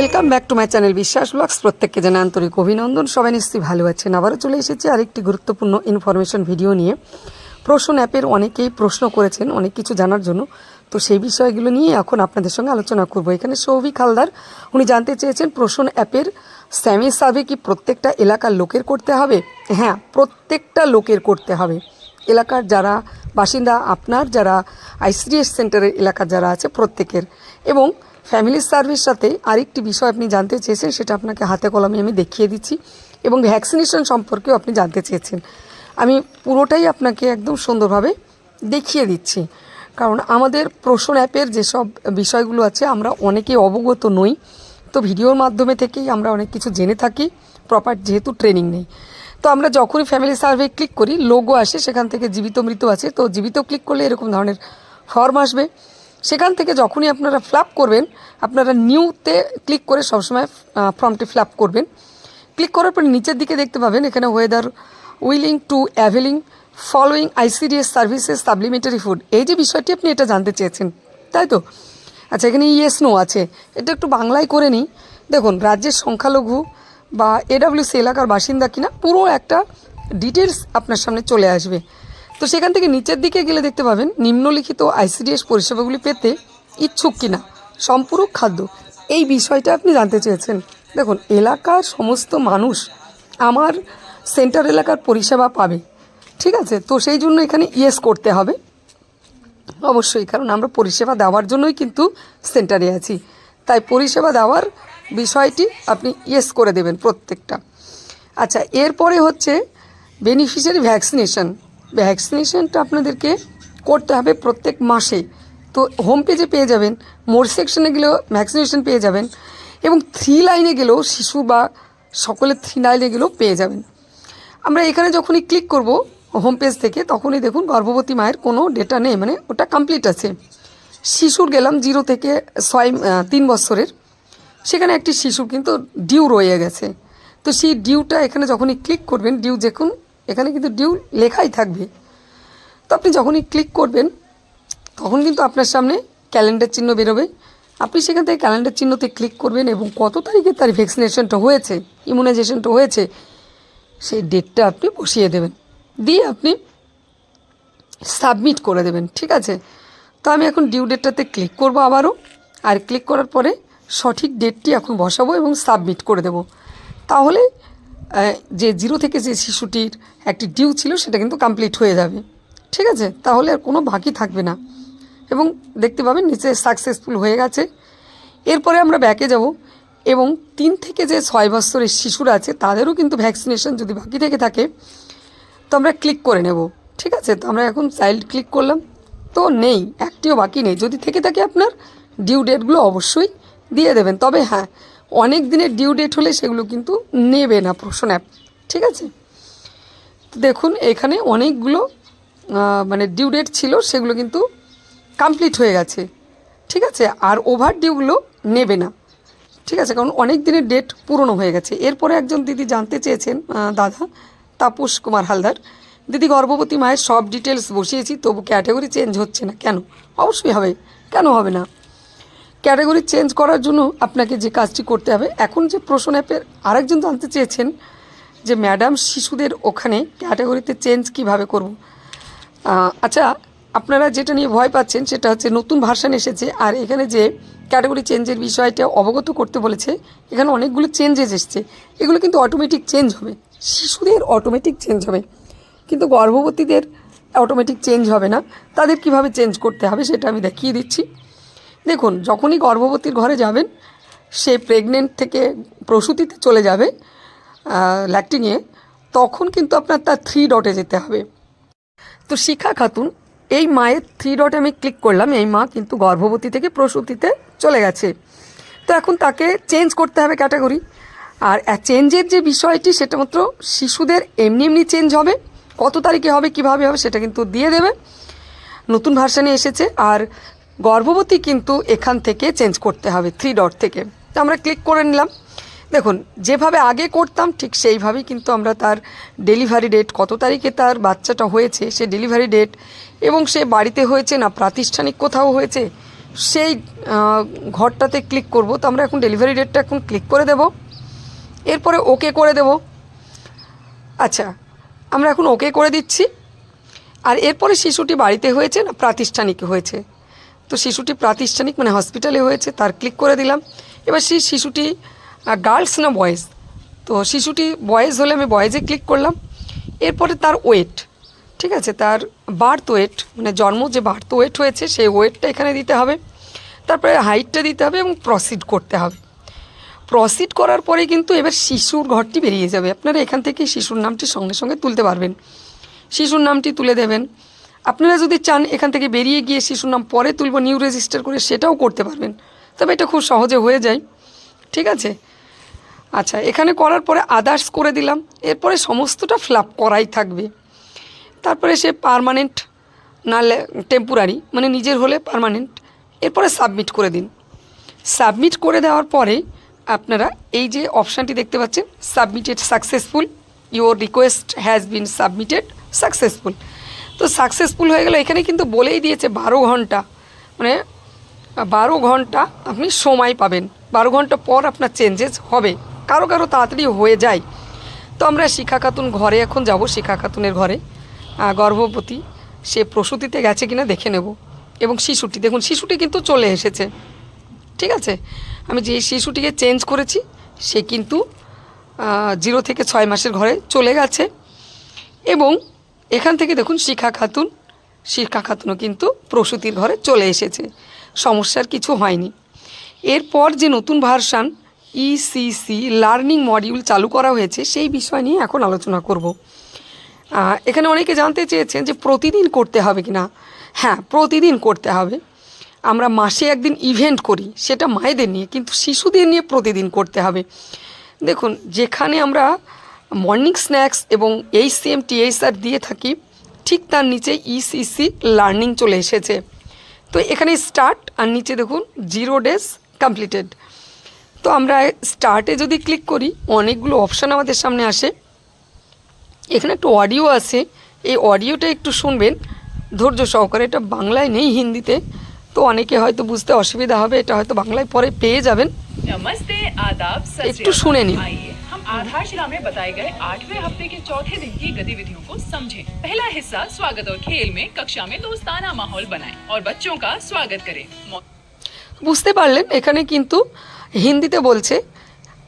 Welcome back to my channel Biswas vlogs প্রত্যেককে জানা আন্তরিক অভিনন্দন। সবাই নিশ্চয়ই ভালো আছেন। আবারও চলে এসেছি আরেকটি গুরুত্বপূর্ণ ইনফরমেশন ভিডিও নিয়ে। প্রশ্ন অ্যাপের অনেকেই প্রশ্ন করেছেন, অনেক কিছু জানার জন্য। তো সেই বিষয়গুলো নিয়ে এখন আপনাদের সঙ্গে আলোচনা করব। এখানে সৌভিক হালদার, উনি জানতে চেয়েছেন প্রশ্ন অ্যাপের স্যামি সার্ভে কি প্রত্যেকটা এলাকার লোকের করতে হবে? হ্যাঁ প্রত্যেকটা লোকের করতে হবে। এলাকার যারা বাসিন্দা, আপনার যারা আইসিডিএস সেন্টারের এলাকার যারা আছে, প্রত্যেকের। এবং ফ্যামিলি সার্ভিস সাথে আরেকটি বিষয় আপনি জানতে চেয়েছেন, সেটা আপনাকে হাতে কলমে আমি দেখিয়ে দিচ্ছি এবং ভ্যাকসিনেশন সম্পর্কেও আপনি জানতে চেয়েছেন। আমি পুরোটাই আপনাকে একদম সুন্দরভাবে দেখিয়ে দিচ্ছি। কারণ আমাদের প্রশ্ন অ্যাপের যেসব বিষয়গুলো আছে, আমরা অনেকেই অবগত নই। তো ভিডিওর মাধ্যমে থেকেই আমরা অনেক কিছু জেনে থাকি, প্রপার যেহেতু ট্রেনিং নেই। তো আমরা যখনই ফ্যামিলি সার্ভে ক্লিক করি, লোগো আসে, সেখান থেকে জীবিত মৃত আছে। তো জীবিত ক্লিক করলে এরকম ধরনের ফর্ম আসবে। সেখান থেকে যখনই আপনারা ফ্ল্যাপ করবেন, আপনারা নিউতে ক্লিক করে সবসময় ফর্মটি ফ্ল্যাপ করবেন। ক্লিক করার পর নিচের দিকে দেখতে পাবেন, এখানে whether willing to availing following ICDS services supplementary food এই যে বিষয়টি আপনি এটা জানতে চেয়েছেন, তাই তো? আচ্ছা এখানে ইয়েস নো আছে। এটা একটু বাংলায় করে নিই। দেখুন, রাজ্যের সংখ্যালঘু বা এডাব্লিউসি এলাকার বাসিন্দা কিনা, পুরো একটা ডিটেলস আপনার সামনে চলে আসবে। তো সেখান থেকে নিচের দিকে গেলে দেখতে পাবেন নিম্নলিখিত আইসিডিএস পরিষেবাগুলি পেতে ইচ্ছুক কিনা, সম্পূরক খাদ্য। এই বিষয়টা আপনি জানতে চেয়েছেন। দেখুন, এলাকার সমস্ত মানুষ আমার সেন্টার এলাকার পরিষেবা পাবে। ঠিক আছে? তো সেই জন্য এখানে ইয়েস করতে হবে। অবশ্যই, কারণ আমরা পরিষেবা দেওয়ার জন্যই কিন্তু সেন্টারে আছি। তাই পরিষেবা দেওয়ার বিষয়টি আপনি ইয়েস করে দেবেন প্রত্যেকটা। আচ্ছা এরপরে হচ্ছে বেনিফিশিয়ারি ভ্যাকসিনেশন। ভ্যাকসিনেশনটা আপনাদেরকে করতে হবে প্রত্যেক মাসে। তো হোম পেজে পেয়ে যাবেন মোর সেকশনে গেলেও ভ্যাকসিনেশন পেয়ে যাবেন এবং থ্রি লাইনে গেলেও শিশু বা সকলের থ্রি লাইনে গেলেও পেয়ে যাবেন। আমরা এখানে যখনই ক্লিক করব হোম পেজ থেকে, তখনই দেখুন গর্ভবতী মায়ের কোনো ডেটা নেই মানে ওটা কমপ্লিট আছে। শিশুর গেলাম জিরো থেকে ছয় তিন বছরের। সেখানে একটি শিশু কিন্তু ডিউ রয়ে গেছে। তো সেই ডিউটা এখানে যখনই ক্লিক করবেন ডিউ দেখুন এখানে কিন্তু ডিউ লেখাই থাকবে। তো আপনি যখনই ক্লিক করবেন, তখন কিন্তু আপনার সামনে ক্যালেন্ডার চিহ্ন বেরোবে। আপনি সেখান থেকে ক্যালেন্ডার চিহ্নতে ক্লিক করবেন এবং কত তারিখে তার ভ্যাকসিনেশনটা হয়েছে ইমিউনাইজেশনটা হয়েছে, সেই ডেটটা আপনি বসিয়ে দেবেন। দিয়ে আপনি সাবমিট করে দেবেন, ঠিক আছে? তো আমি এখন ডিউ ডেটটাতে ক্লিক করব আবারও, আর ক্লিক করার পরে সঠিক ডেটটি এখন বসাবো এবং সাবমিট করে দেব। তাহলে যে জিরো থেকে যে শিশুটির একটি ডিউ ছিল, সেটা কিন্তু কমপ্লিট হয়ে যাবে। ঠিক আছে? তাহলে আর কোনো বাকি থাকবে না। এবং দেখতে পাবেন, নিচে সাকসেসফুল হয়ে গেছে। এরপরে আমরা ব্যাকে যাব এবং তিন থেকে যে ছয় বছরের শিশুরা আছে, তাদেরও কিন্তু ভ্যাকসিনেশন যদি বাকি থেকে থাকে, তো আমরা ক্লিক করে নেব। ঠিক আছে? তো আমরা এখন চাইল্ড ক্লিক করলাম। তো নেই, একটিও বাকি নেই। যদি থেকে থাকে আপনার ডিউ ডেটগুলো অবশ্যই দিয়ে দেবেন। তবে হ্যাঁ অনেক দিনের ডিউ ডেট হলে সেগুলো কিন্তু নেবে না প্রশ্ন অ্যাপ ঠিক আছে? দেখুন, এখানে অনেকগুলো মানে ডিউ ডেট ছিল, সেগুলো কিন্তু কমপ্লিট হয়ে গেছে, ঠিক আছে? আর ওভার ডিউগুলো নেবে না, ঠিক আছে? কারণ অনেক দিনের ডেট পুরনো হয়ে গেছে। এরপরে একজন দিদি জানতে চেয়েছেন দাদা তাপস কুমার হালদার। দিদি, গর্ভবতী মায়ের সব ডিটেলস বসিয়েছি, তবু ক্যাটাগরি চেঞ্জ হচ্ছে না। কেন? অবশ্যই হবে। কেন হবে না? ক্যাটাগরি চেঞ্জ করার জন্য আপনাকে যে কাজটি করতে হবে, এখন যে প্রশ্ন অ্যাপের আরেকজন জানতে চেয়েছেন যে ম্যাডাম শিশুদের ওখানে ক্যাটাগরিতে চেঞ্জ কীভাবে করব। আচ্ছা আপনারা যেটা নিয়ে ভয় পাচ্ছেন সেটা হচ্ছে নতুন ভার্সান এসেছে আর এখানে যে ক্যাটাগরি চেঞ্জের বিষয়টা অবগত করতে বলেছে, এখানে অনেকগুলো চেঞ্জেস এসছে। এগুলো কিন্তু অটোমেটিক চেঞ্জ হবে। শিশুদের অটোমেটিক চেঞ্জ হবে। কিন্তু গর্ভবতীদের অটোমেটিক চেঞ্জ হবে না। তাদের কীভাবে চেঞ্জ করতে হবে সেটা আমি দেখিয়ে দিচ্ছি। দেখুন, যখনই গর্ভবতীর ঘরে যাবেন, সে প্রেগনেন্ট থেকে প্রসূতিতে চলে যাবে ল্যাকটিংয়ে তখন কিন্তু আপনার তার থ্রি ডটে যেতে হবে। তো শিখা খাতুন, এই মায়ের থ্রি ডটে আমি ক্লিক করলাম, এই মা কিন্তু গর্ভবতী থেকে প্রসূতিতে চলে গেছে। তো এখন তাকে চেঞ্জ করতে হবে ক্যাটাগরি আর চেঞ্জের যে বিষয়টি, সেটা মাত্র শিশুদের এমনি এমনি চেঞ্জ হবে, কত তারিখে হবে, কীভাবে হবে, সেটা কিন্তু দিয়ে দেবে। নতুন ভার্সানে এসেছে। আর গর্ভবতী কিন্তু এখান থেকে চেঞ্জ করতে হবে থ্রি ডট থেকে। তো আমরা ক্লিক করে নিলাম। দেখুন, যেভাবে আগে করতাম, ঠিক সেইভাবেই কিন্তু আমরা তার ডেলিভারি ডেট কত তারিখে তার বাচ্চাটা হয়েছে, সে ডেলিভারি ডেট এবং সে বাড়িতে হয়েছে না, প্রাতিষ্ঠানিক কোথাও হয়েছে, সেই ঘরটাতে ক্লিক করব। তো আমরা এখন ডেলিভারি ডেটটা এখন ক্লিক করে দেব। এরপরে ওকে করে দেব। আচ্ছা আমরা এখন ওকে করে দিচ্ছি। আর এরপরে শিশুটি বাড়িতে হয়েছে না, প্রাতিষ্ঠানিক হয়েছে? তো শিশুটি প্রাতিষ্ঠানিক মানে হসপিটালে হয়েছে, তার ক্লিক করে দিলাম। এবার সেই শিশুটি গার্লস না বয়েজ তো শিশুটি বয়েজ হলে আমি বয়েজে ক্লিক করলাম। এরপরে তার ওয়েট ঠিক আছে? তার বার্থ ওয়েট মানে জন্ম যে বার্থ ওয়েট হয়েছে, সেই ওয়েটটা এখানে দিতে হবে। তারপরে হাইটটা দিতে হবে এবং প্রসিড করতে হবে। প্রসিড করার পরে কিন্তু এবার শিশুর ঘরটি বেরিয়ে যাবে। আপনারা এখান থেকে শিশুর নামটি সঙ্গে সঙ্গে তুলতে পারবেন। শিশুর নামটি তুলে দেবেন। আপনারা যদি চান এখান থেকে বেরিয়ে গিয়ে শিশুর নাম পরে তুলব নিউ রেজিস্টার করে সেটাও করতে পারবেন। তবে এটা খুব সহজে হয়ে যায়। ঠিক আছে? আচ্ছা এখানে করার পরে আদার্স করে দিলাম। এরপরে সমস্তটা ফিল করাই থাকবে। তারপরে সে পারমানেন্ট নালে টেম্পোরারি মানে নিজের হলে পারমানেন্ট এরপরে সাবমিট করে দিন। সাবমিট করে দেওয়ার পরে আপনারা এই যে অপশানটি দেখতে পাচ্ছেন submitted successful your request has been submitted successful তো সাকসেসফুল হয়ে গেল এখানে কিন্তু বলেই দিয়েছে বারো ঘণ্টা। মানে বারো ঘণ্টা আপনি সময় পাবেন। বারো ঘণ্টা পর আপনার চেঞ্জেস হবে। কারও কারও তাড়াতাড়ি হয়ে যায়। তো আমরা শিখা খাতুন ঘরে এখন যাব, শিখা খাতুনের ঘরে। গর্ভবতী, সে প্রসূতিতে গেছে কিনা দেখে নেব। এবং শিশুটি, দেখুন, শিশুটি কিন্তু চলে এসেছে। ঠিক আছে? আমি যে শিশুটিকে চেঞ্জ করেছি, সে কিন্তু জিরো থেকে ছয় মাসের ঘরে চলে গেছে। এবং এখান থেকে দেখুন শিখা খাতুন, শিখা খাতুনও কিন্তু প্রসূতির ঘরে চলে এসেছে। সমস্যার কিছু হয়নি। এরপর যে নতুন ভার্সান ইসিসি লার্নিং মডিউল চালু করা হয়েছে, সেই বিষয় নিয়ে এখন আলোচনা করব। এখানে অনেকে জানতে চেয়েছেন যে প্রতিদিন করতে হবে কি না হ্যাঁ প্রতিদিন করতে হবে। আমরা মাসে একদিন ইভেন্ট করি, সেটা মায়েদের নিয়ে, কিন্তু শিশুদের নিয়ে প্রতিদিন করতে হবে। দেখুন, যেখানে আমরা মর্নিং স্ন্যাক্স এবং এইচসিএম টিএইচআর দিয়ে থাকি ঠিক তার নিচে ইসিসি লার্নিং চলে এসেছে। তো এখানে স্টার্ট আর নিচে দেখুন জিরো ডেজ কমপ্লিটেড। তো আমরা স্টার্টে যদি ক্লিক করি অনেকগুলো অপশান আমাদের সামনে আসে। এখানে একটু অডিও আছে এই অডিওটা একটু শুনবেন। ধৈর্য সহকারে এটা বাংলায় নেই হিন্দিতে তো অনেকে হয়তো বুঝতে অসুবিধা হবে এটা হয়তো বাংলায় পরে পেয়ে যাবেন। একটু শুনে নিন। एक श्री तो अकाल। सुने नहीं। आइए हम आधारशिला में बताए गए आठवें हफ्ते के चौथे दिन की गतिविधियों को समझें पहला हिस्सा स्वागत और खेल में कक्षा में दोस्ताना माहौल बनाएं और बच्चों का स्वागत करें मौ- বুঝতে পারলেন এখানে কিন্তু হিন্দিতে বলছে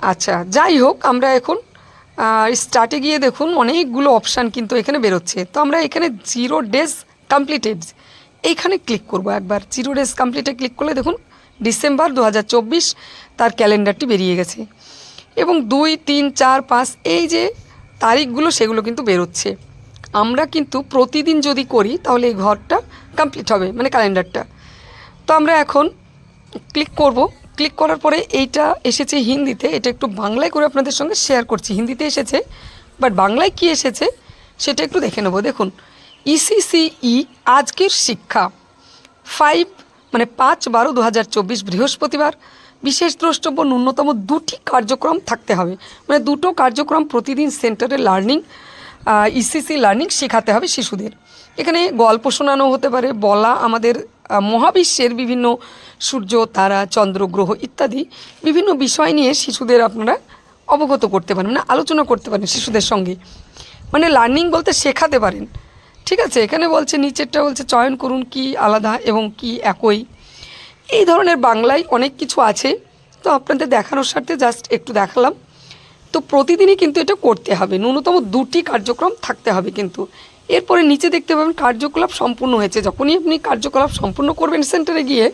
আচ্ছা যাই হোক আমরা এখন স্টার্টে গিয়ে দেখুন অনেকগুলো অপশান কিন্তু এখানে বেরোচ্ছে তো আমরা এখানে জিরো ডেজ কমপ্লিটেড এইখানে ক্লিক করব একবার জিরো ডেজ কমপ্লিটে ক্লিক করলে দেখুন ডিসেম্বর দু তার ক্যালেন্ডারটি বেরিয়ে গেছে এবং দুই, তিন, চার, পাঁচ, এই যে তারিখগুলো সেগুলো কিন্তু বেরোচ্ছে। আমরা কিন্তু প্রতিদিন যদি করি তাহলে এই ঘরটা কমপ্লিট হবে মানে ক্যালেন্ডারটা তো আমরা এখন ক্লিক করব। ক্লিক করার পরে এইটা এসেছে হিন্দিতে। এটা একটু বাংলায় করে আপনাদের সঙ্গে শেয়ার করছি। হিন্দিতে এসেছে বাট বাংলায় কি এসেছে সেটা একটু দেখে নেব। দেখুন ইসিসিই আজকের শিক্ষা ফাইভ মানে পাঁচ বারো দু বৃহস্পতিবার। বিশেষ দ্রষ্টব্য ন্যূনতম দুটি কার্যক্রম থাকতে হবে। মানে দুটো কার্যক্রম প্রতিদিন সেন্টারে লার্নিং ইসিসি লার্নিং শেখাতে হবে শিশুদের। এখানে গল্প শোনানো হতে পারে, বলা আমাদের মহাবিশ্বের বিভিন্ন সূর্য, তারা, চন্দ্র, গ্রহ ইত্যাদি বিভিন্ন বিষয় নিয়ে শিশুদের আপনারা অবগত করতে পারেন মানে আলোচনা করতে পারেন শিশুদের সঙ্গে। মানে লার্নিং বলতে শেখাতে পারেন। ঠিক আছে, এখানে বলছে, নিচেরটা বলছে, চয়ন করুন কি আলাদা এবং কি একই। এই ধরনের বাংলায় অনেক কিছু আছে। তো আপনাদের দেখানোর স্বার্থে জাস্ট একটু দেখালাম। তো প্রতিদিনই কিন্তু এটা করতে হবে। ন্যূনতম দুটি কার্যক্রম থাকতে হবে কিন্তু। এরপরে নিচে দেখতে পাবেন কার্যকলাপ সম্পূর্ণ হয়েছে। যখনই আপনি কার্যকলাপ সম্পূর্ণ করবেন সেন্টারে গিয়ে,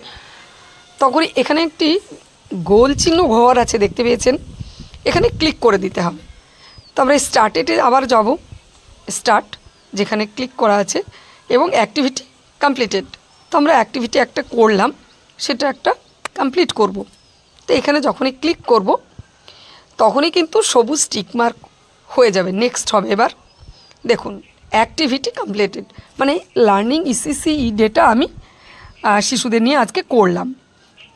তখনই এখানে একটি গোল চিহ্ন ঘর আছে দেখতে পেয়েছেন। এখানে ক্লিক করে দিতে হবে। তো আমরা স্টার্টেটে আবার যাব। স্টার্ট, যেখানে ক্লিক করা আছে। এবং অ্যাক্টিভিটি কমপ্লিটেড। তো আমরা অ্যাক্টিভিটি একটা করলাম। সেটা একটা কমপ্লিট করব। তো এখানে যখনই ক্লিক করব, তখনই কিন্তু সবুজ টিক মার্ক হয়ে যাবে। নেক্সট হবে এবার। দেখুন অ্যাক্টিভিটি কমপ্লিটেড মানে লার্নিং ইসিসি ডেটা আমি শিশুদের নিয়ে আজকে করলাম।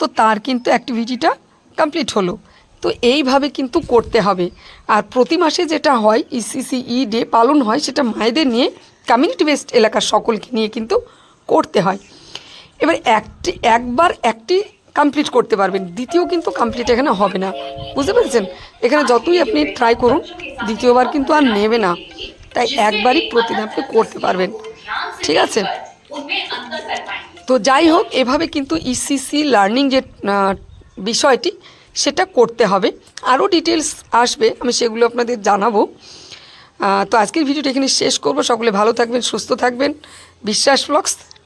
তো তার কিন্তু অ্যাক্টিভিটিটা কমপ্লিট হলো। তো এইভাবে কিন্তু করতে হবে। আর প্রতি মাসে যেটা হয় ইসিসি ই ডে পালন হয়, সেটা মায়েদের নিয়ে কমিউনিটি বেসড এলাকার সকলকে নিয়ে কিন্তু করতে হয়। এবার একটি, একবার একটি কমপ্লিট করতে পারবেন। দ্বিতীয় কিন্তু কমপ্লিট এখানে হবে না। বুঝতে পেরেছেন? এখানে যতই আপনি ট্রাই করুন, দ্বিতীয়বার কিন্তু আর নেবে না। তাই একবারই প্রতিদিন আপনি করতে পারবেন। ঠিক আছে? তো যাই হোক, এভাবে কিন্তু E ইসিসি লার্নিং যে বিষয়টি, সেটা করতে হবে। আরও ডিটেলস আসবে, আমি সেগুলো আপনাদের জানাব। তো আজকের ভিডিওটা এখানে শেষ করব। সকলে ভালো থাকবেন, সুস্থ থাকবেন। বিশ্বাস ব্লগস